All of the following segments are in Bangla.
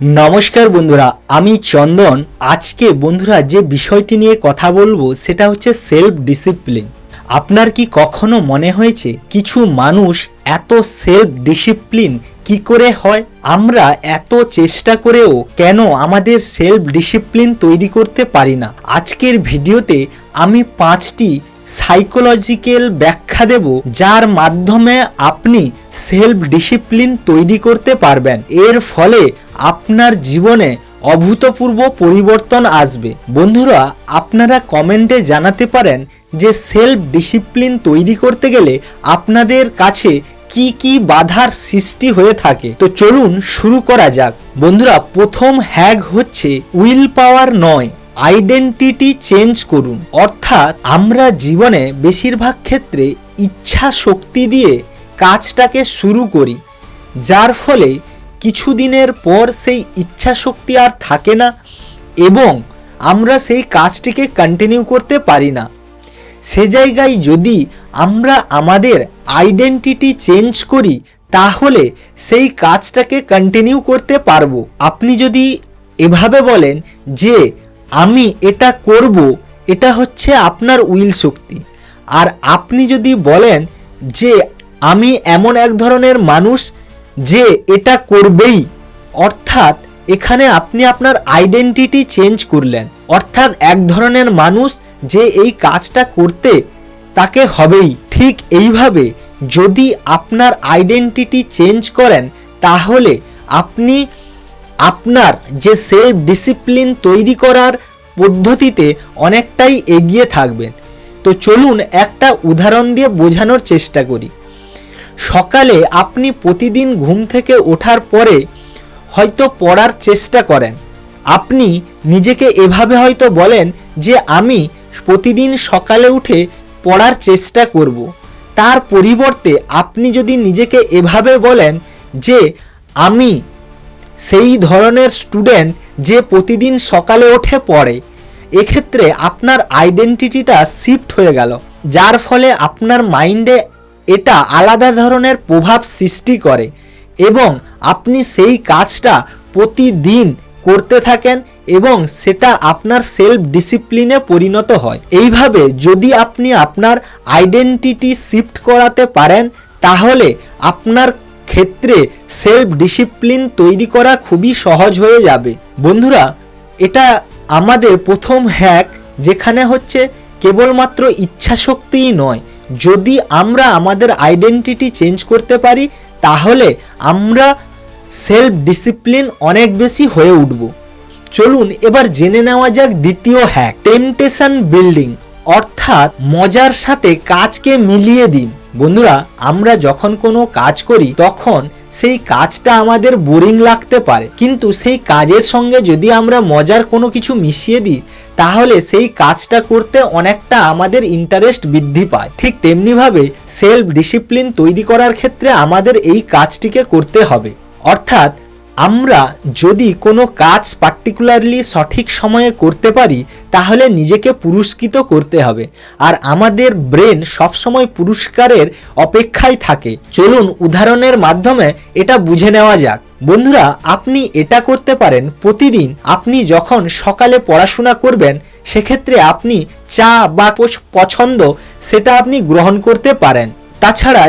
নমস্কার বন্ধুরা, আমি চন্দন। আজকে বন্ধুরা যে বিষয়টি নিয়ে কথা বলব, সেটা হচ্ছে সেলফ ডিসিপ্লিন আপনার কি কখনো মনে হয়েছে কিছু মানুষ এত সেলফ ডিসিপ্লিন কি করে হয়? আমরা এত চেষ্টা করেও কেন আমাদের সেলফ ডিসিপ্লিন তৈরি করতে পারি না? আজকের ভিডিওতে আমি পাঁচটি সাইকোলজিক্যাল ব্যাখ্যা দেব, যার মাধ্যমে আপনি সেলফ ডিসিপ্লিন তৈরি করতে পারবেন। এর ফলে আপনার জীবনে অভূতপূর্ব পরিবর্তন আসবে। বন্ধুরা, আপনারা কমেন্টে জানাতে পারেন যে সেলফ ডিসিপ্লিন তৈরি করতে গেলে আপনাদের কাছে কি কি বাধার সৃষ্টি হয়ে থাকে। তো চলুন শুরু করা যাক। বন্ধুরা, প্রথম হ্যাগ হচ্ছে উইল পাওয়ার নয়, আইডেন্টিটি চেঞ্জ করুন। অর্থাৎ আমরা জীবনে বেশিরভাগ ক্ষেত্রে ইচ্ছা শক্তি দিয়ে কাজটাকে শুরু করি, যার ফলে কিছুদিনের পর সেই ইচ্ছা শক্তি আর থাকে না এবং আমরা সেই কাজটিকে কন্টিনিউ করতে পারি না। সে জায়গায় যদি আমরা আমাদের আইডেন্টিটি চেঞ্জ করি, তাহলে সেই কাজটাকে কন্টিনিউ করতে পারব। আপনি যদি এভাবে বলেন যে, আমি এটা করব, এটা হচ্ছে আপনার উইল শক্তি। আর আপনি যদি বলেন যে, আমি এমন এক ধরনের মানুষ যে এটা করবেই। অর্থাৎ এখানে আপনি আপনার আইডেন্টিটি চেঞ্জ করলেন। অর্থাৎ এক ধরনের মানুষ যে এই কাজটা করতে তাকে হবেই। ঠিক এইভাবে যদি আপনার আইডেন্টিটি চেঞ্জ করেন, তাহলে আপনি আপনার যে সেলফ ডিসিপ্লিন তৈরি করার পদ্ধতিতে অনেকটাই এগিয়ে থাকবেন। তো চলুন একটা উদাহরণ দিয়ে বোঝানোর চেষ্টা করি। সকালে আপনি প্রতিদিন ঘুম থেকে ওঠার পরে হয়তো পড়ার চেষ্টা করেন। আপনি নিজেকে এভাবে হয়তো বলেন যে, আমি প্রতিদিন সকালে উঠে পড়ার চেষ্টা করব। তার পরিবর্তে আপনি যদি নিজেকে এভাবে বলেন যে, আমি সেই ধরনের স্টুডেন্ট যে প্রতিদিন সকালে ওঠে পড়ে। এক্ষেত্রে আপনার আইডেন্টিটিটা শিফট হয়ে গেল। যার ফলে আপনার মাইন্ডে এটা আলাদা ধরনের প্রভাব সৃষ্টি করে এবং আপনি সেই কাজটা প্রতিদিন করতে থাকেন এবং সেটা আপনার সেলফ ডিসিপ্লিনে পরিণত হয়। এইভাবে যদি আপনি আপনার আইডেন্টিটি শিফট করাতে পারেন, তাহলে আপনার ক্ষেত্রে সেলফ ডিসিপ্লিন তৈরি করা খুবই সহজ হয়ে যাবে। বন্ধুরা, এটা আমাদের প্রথম হ্যাক যেখানে হচ্ছে কেবলমাত্র ইচ্ছা শক্তিই নয়। যদি আমরা আমাদের আইডেন্টিটি চেঞ্জ করতে পারি, তাহলে আমরা সেলফ ডিসিপ্লিন অনেক বেশি হয়ে উঠব। চলুন এবার জেনে নেওয়া যাক দ্বিতীয় হ্যাক টেম্পটেশন বিল্ডিং অর্থাৎ মজার সাথে কাজকে মিলিয়ে দিন। বন্ধুরা, আমরা যখন কোনো কাজ করি, তখন সেই কাজটা আমাদের বোরিং লাগতে পারে। কিন্তু সেই কাজের সঙ্গে যদি আমরা মজার কোনো কিছু মিশিয়ে দিই তাহলে সেই কাজটা করতে অনেকটা আমাদের ইন্টারেস্ট বৃদ্ধি পায়। ঠিক তেমনিভাবে সেলফ ডিসিপ্লিন তৈরি করার ক্ষেত্রে আমাদের এই কাজটিকে করতে হবে। অর্থাৎ আমরা যদি কোনো কাজ পার্টিকুলারলি সঠিক সময়ে করতে পারি, তাহলে নিজেকে পুরস্কৃত করতে হবে। আর আমাদের ব্রেন সবসময় পুরস্কারের অপেক্ষায় থাকে। চলুন উদাহরণের মাধ্যমে এটা বুঝে নেওয়া যাক। বন্ধুরা, আপনি এটা করতে পারেন। প্রতিদিন আপনি যখন সকালে পড়াশোনা করবেন, সেক্ষেত্রে আপনি চা বা পছন্দ সেটা আপনি গ্রহণ করতে পারেন। তাছাড়া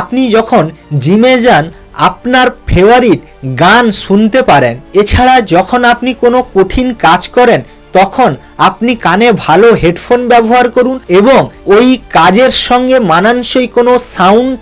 আপনি যখন জিমে যান, আপনার ফেভারিট গান শুনতে পারেন। এছাড়া যখন আপনি কোনো কঠিন কাজ করেন, তখন আপনি কানে ভালো হেডফোন ব্যবহার করুন এবং ওই কাজের সঙ্গে মানানসই কোনো সাউন্ড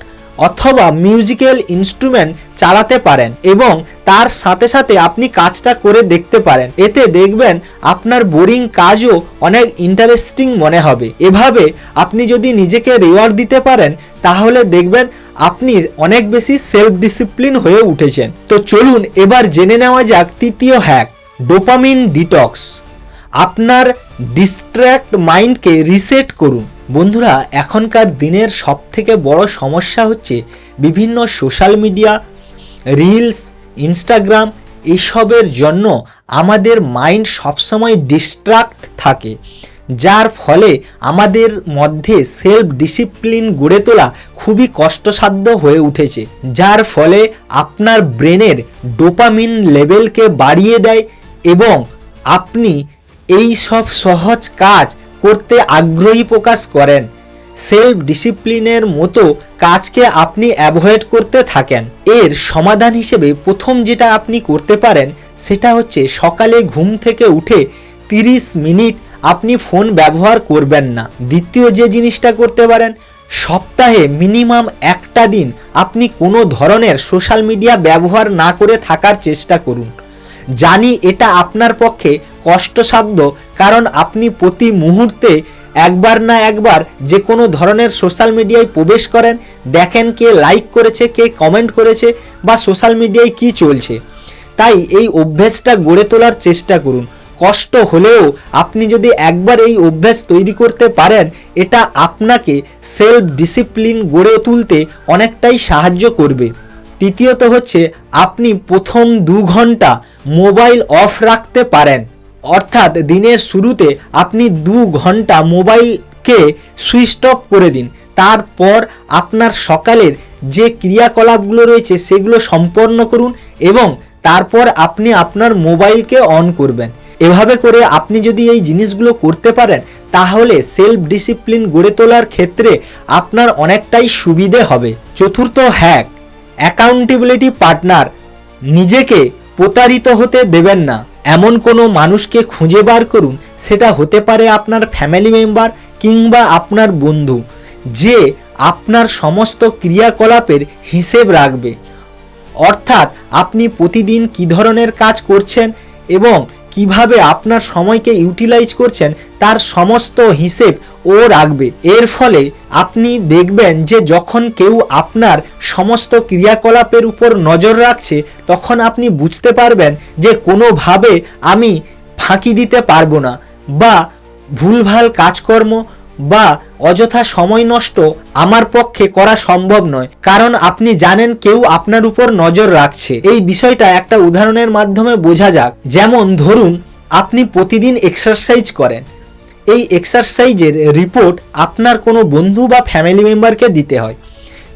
অথবা মিউজিক্যাল ইনস্ট্রুমেন্ট চালাতে পারেন এবং তার সাথে সাথে আপনি কাজটা করে দেখতে পারেন। এতে দেখবেন আপনার বোরিং কাজও অনেক ইন্টারেস্টিং মনে হবে। এভাবে আপনি যদি নিজেকে রিওয়ার্ড দিতে পারেন, তাহলে দেখবেন আপনি অনেক বেশি সেলফ ডিসিপ্লিন হয়ে উঠেছেন। তো চলুন এবার জেনে নেওয়া যাক তৃতীয় হ্যাক ডোপামিন ডিটক্স আপনার ডিস্ট্র্যাক্ট মাইন্ডকে রিসেট করুন। বন্ধুরা, এখনকার দিনের সব থেকে বড় সমস্যা হচ্ছে বিভিন্ন সোশ্যাল মিডিয়া, রিলস, ইনস্টাগ্রাম এসবের জন্য আমাদের মাইন্ড সবসময় ডিস্ট্রাক্ট থাকে, যার ফলে আমাদের মধ্যে সেলফ ডিসিপ্লিন গড়ে তোলা খুবই কষ্টসাধ্য হয়ে উঠেছে, যার ফলে আপনার ব্রেনের ডোপামিন লেভেলকে বাড়িয়ে দেয় এবং আপনি এই সব সহজ কাজ করতে আগ্রহী প্রকাশ করেন। সেলফ ডিসিপ্লিনের মতো কাজকে আপনি অ্যাভয়েড করতে থাকেন। এর সমাধান হিসেবে প্রথম যেটা আপনি করতে পারেন, সেটা হচ্ছে সকালে ঘুম থেকে উঠে 30 মিনিট আপনি ফোন ব্যবহার করবেন না। দ্বিতীয় যে জিনিসটা করতে পারেন, সপ্তাহে মিনিমাম একটা দিন আপনি কোনো ধরনের সোশ্যাল মিডিয়া ব্যবহার না করে থাকার চেষ্টা করুন। জানি এটা আপনার পক্ষে কষ্টসাধ্য, কারণ আপনি প্রতি মুহূর্তে একবার না একবার যে কোনো ধরনের সোশ্যাল মিডিয়ায় প্রবেশ করেন, দেখেন কে লাইক করেছে, কে কমেন্ট করেছে বা সোশ্যাল মিডিয়ায় কি চলছে। তাই এই অভ্যেসটা গড়ে তোলার চেষ্টা করুন। কষ্ট হলেও আপনি যদি একবার এই অভ্যাস তৈরি করতে পারেন, এটা আপনাকে সেলফ ডিসিপ্লিন গড়ে তুলতে অনেকটাই সাহায্য করবে। তৃতীয়ত হচ্ছে, আপনি প্রথম দু ঘণ্টা মোবাইল অফ রাখতে পারেন। অর্থাৎ দিনের শুরুতে আপনি দু ঘণ্টা মোবাইলকে সুইচ অফ করে দিন। তারপর আপনার সকালের যে ক্রিয়াকলাপগুলো রয়েছে, সেগুলো সম্পন্ন করুন এবং তারপর আপনি আপনার মোবাইলকে অন করবেন। এভাবে করে আপনি যদি এই জিনিসগুলো করতে পারেন, তাহলে সেলফ ডিসিপ্লিন গড়ে তোলার ক্ষেত্রে আপনার অনেকটাই সুবিধে হবে। চতুর্থ হ্যাক অ্যাকাউন্টেবিলিটি পার্টনার নিজেকে প্রতারিত হতে দেবেন না। এমন কোনো মানুষকে খুঁজে বার করুন, সেটা হতে পারে আপনার ফ্যামিলি মেম্বার কিংবা আপনার বন্ধু, যে আপনার সমস্ত ক্রিয়াকলাপের হিসেব রাখবে। অর্থাৎ আপনি প্রতিদিন কী ধরনের কাজ করছেন এবং কীভাবে আপনার সময়কে ইউটিলাইজ করছেন তার সমস্ত হিসেব ও রাখবে। এর ফলে আপনি দেখবেন যে যখন কেউ আপনার সমস্ত ক্রিয়াকলাপের উপর নজর রাখছে, তখন আপনি বুঝতে পারবেন যে কোনোভাবে আমি ফাঁকি দিতে পারব না বা ভুলভাল কাজকর্ম বা অযথা সময় নষ্ট আমার পক্ষে করা সম্ভব নয়। কারণ আপনি জানেন কেউ আপনার উপর নজর রাখছে। এই বিষয়টা একটা উদাহরণের মাধ্যমে বোঝা যাক। যেমন ধরুন, আপনি প্রতিদিন এক্সারসাইজ করেন। এই এক্সারসাইজের রিপোর্ট আপনার কোনো বন্ধু বা ফ্যামিলি মেম্বারকে দিতে হয়।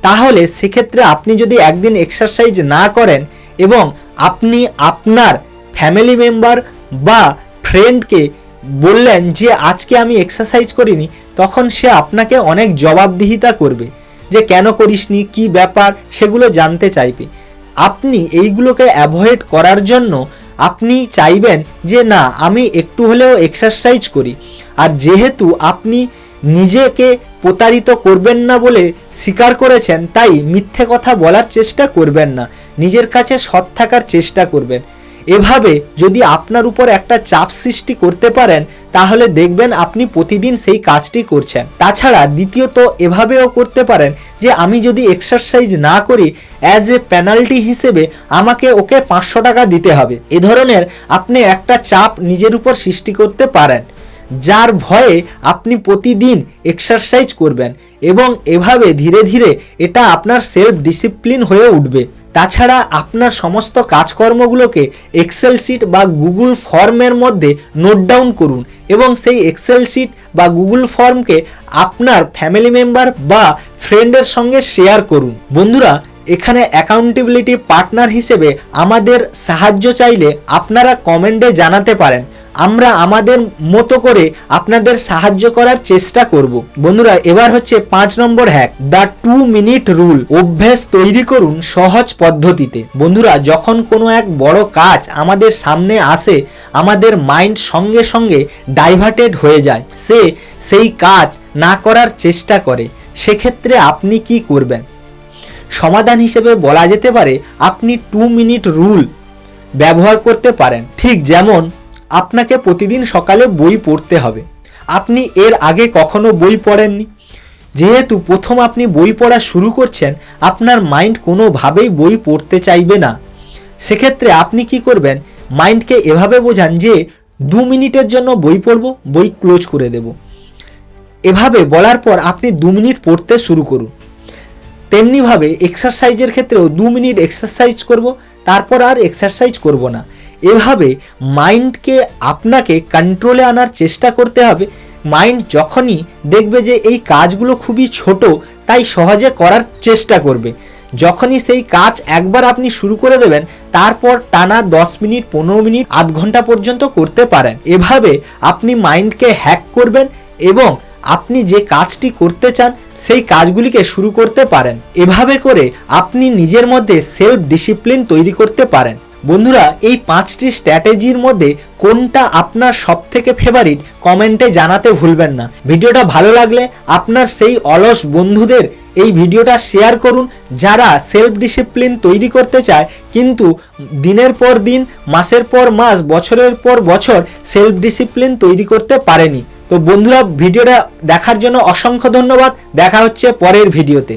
তাহলে সেক্ষেত্রে আপনি যদি একদিন এক্সারসাইজ না করেন এবং আপনি আপনার ফ্যামিলি মেম্বার বা ফ্রেন্ডকে বললেন যে আজকে আমি এক্সারসাইজ করিনি, তখন সে আপনাকে অনেক জবাবদিহিতা করবে। যে কেন করিসনি, কি ব্যাপার, সেগুলো জানতে চাইবে। আপনি এইগুলোকে অ্যাভয়েড করার জন্য আপনি চাইবেন যে না, আমি একটু হলেও এক্সারসাইজ করি। আর যেহেতু আপনি নিজেকে প্রতারিত করবেন না বলে স্বীকার করেছেন, তাই মিথ্যে কথা বলার চেষ্টা করবেন না। নিজের কাছে সৎ থাকার চেষ্টা করবেন। এভাবে যদি আপনার উপর একটা চাপ সৃষ্টি করতে পারেন, তাহলে দেখবেন আপনি প্রতিদিন সেই কাজটি করছেন। তাছাড়া দ্বিতীয়ত এভাবেও করতে পারেন যে আমি যদি এক্সারসাইজ না করি অ্যাজ এ পেনাল্টি হিসেবে আমাকে ওকে পাঁচশো টাকা দিতে হবে। এ ধরনের আপনি একটা চাপ নিজের উপর সৃষ্টি করতে পারেন, যার ভয়ে আপনি প্রতিদিন এক্সারসাইজ করবেন এবং এভাবে ধীরে ধীরে এটা আপনার সেলফ ডিসিপ্লিন হয়ে উঠবে। তাছাড়া আপনার সমস্ত কাজকর্মগুলোকে এক্সেল শিট বা গুগল ফর্মের মধ্যে নোট ডাউন করুন এবং সেই এক্সেল শিট বা গুগল ফর্মকে আপনার ফ্যামিলি মেম্বার বা ফ্রেন্ডের সঙ্গে শেয়ার করুন। বন্ধুরা এখানে অ্যাকাউন্টেবিলিটি পার্টনার হিসেবে আমাদের সাহায্য চাইলে আপনারা কমেন্টে জানাতে পারেন। আমরা আমাদের মতো করে আপনাদের সাহায্য করার চেষ্টা করব। বন্ধুরা, এবার হচ্ছে পাঁচ নম্বর hack the two minute rule অভ্যেস তৈরি করুন সহজ পদ্ধতিতে। বন্ধুরা, যখন কোনো এক বড় কাজ আমাদের সামনে আসে, আমাদের মাইন্ড সঙ্গে সঙ্গে ডাইভার্টেড হয়ে যায়। সে সেই কাজ না করার চেষ্টা করে। সেক্ষেত্রে আপনি কি করবেন? সমাধান হিসেবে বলা যেতে পারে আপনি টু মিনিট রুল ব্যবহার করতে পারেন। ঠিক যেমন, আপনাকে প্রতিদিন সকালে বই পড়তে হবে। আপনি এর আগে কখনো বই পড়েননি? যেহেতু প্রথম আপনি বই পড়া শুরু করছেন, আপনার মাইন্ড কোনোভাবেই বই পড়তে চাইবে না। সেক্ষেত্রে আপনি কি করবেন? মাইন্ডকে এভাবে বোঝান যে দু মিনিটের জন্য বই পড়ব, বই ক্লোজ করে দেব। এভাবে বলার পর আপনি দু মিনিট পড়তে শুরু করুন। তেমনিভাবে এক্সারসাইজের ক্ষেত্রেও দু মিনিট এক্সারসাইজ করব, তারপর আর এক্সারসাইজ করব না। এভাবে মাইন্ডকে আপনাকে কন্ট্রোলে আনার চেষ্টা করতে হবে। মাইন্ড যখনই দেখবে যে এই কাজগুলো খুবই ছোট, তাই সহজে করার চেষ্টা করবে। যখনই সেই কাজ একবার আপনি শুরু করে দেবেন, তারপর টানা দশ মিনিট, পনেরো মিনিট, আধ ঘণ্টা পর্যন্ত করতে পারেন। এভাবে আপনি মাইন্ডকে হ্যাক করবেন এবং আপনি যে কাজটি করতে চান, সেই কাজগুলিকে শুরু করতে পারেন। এভাবে করে আপনি নিজের মধ্যে সেলফ ডিসিপ্লিন তৈরি করতে পারেন। বন্ধুরা, এই পাঁচটি স্ট্র্যাটেজির মধ্যে কোনটা আপনার সব থেকে ফেভারিট কমেন্টে জানাতে ভুলবেন না। ভিডিওটা ভালো লাগলে আপনার সেই অলস বন্ধুদের এই ভিডিওটা শেয়ার করুন, যারা সেলফ ডিসিপ্লিন তৈরি করতে চায়, কিন্তু দিনের পর দিন, মাসের পর মাস, বছরের পর বছর সেলফ ডিসিপ্লিন তৈরি করতে পারেনি। তো বন্ধুরা ভিডিওটা দেখার জন্য অসংখ্য ধন্যবাদ। দেখা হচ্ছে পরের ভিডিওতে।